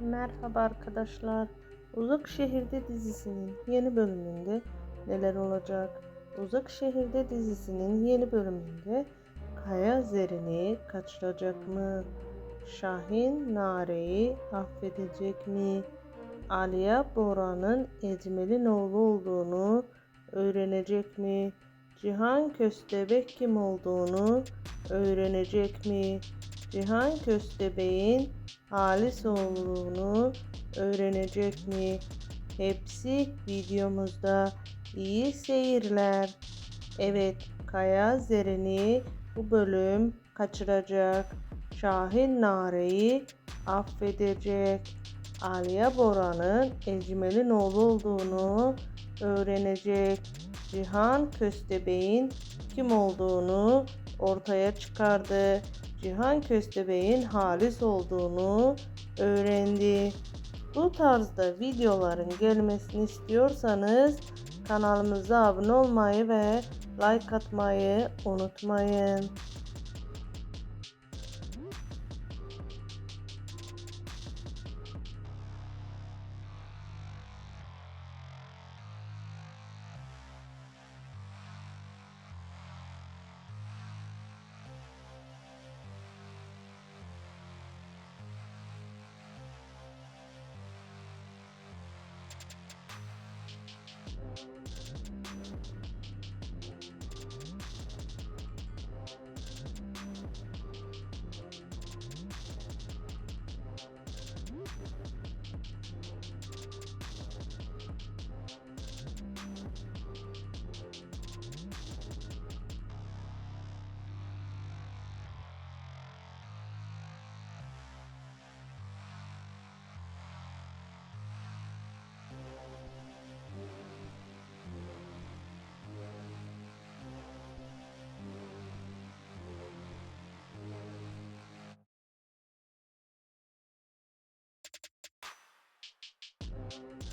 Merhaba arkadaşlar. Uzak Şehirde dizisinin yeni bölümünde neler olacak? Uzak Şehirde dizisinin yeni bölümünde Kaya Zerrin'i kaçıracak mı? Şahin Nare'yi affedecek mi? Aliye Bora'nın Ecmel'in oğlu olduğunu öğrenecek mi? Cihan Köstebek kim olduğunu öğrenecek mi? Cihan Köstebek'in Halis olduğunu öğrenecek mi? Hepsi videomuzda. İyi seyirler. Evet, Kaya Zerrin'i bu bölüm kaçıracak. Şahin Nare'yi affedecek. Aliye Bora'nın Ecmel'in oğlu olduğunu öğrenecek. Cihan Köstebek'in kim olduğunu ortaya çıkardı. Cihan Köstebek'in Halis olduğunu öğrendi. Bu tarzda videoların gelmesini istiyorsanız kanalımıza abone olmayı ve like atmayı unutmayın. Thank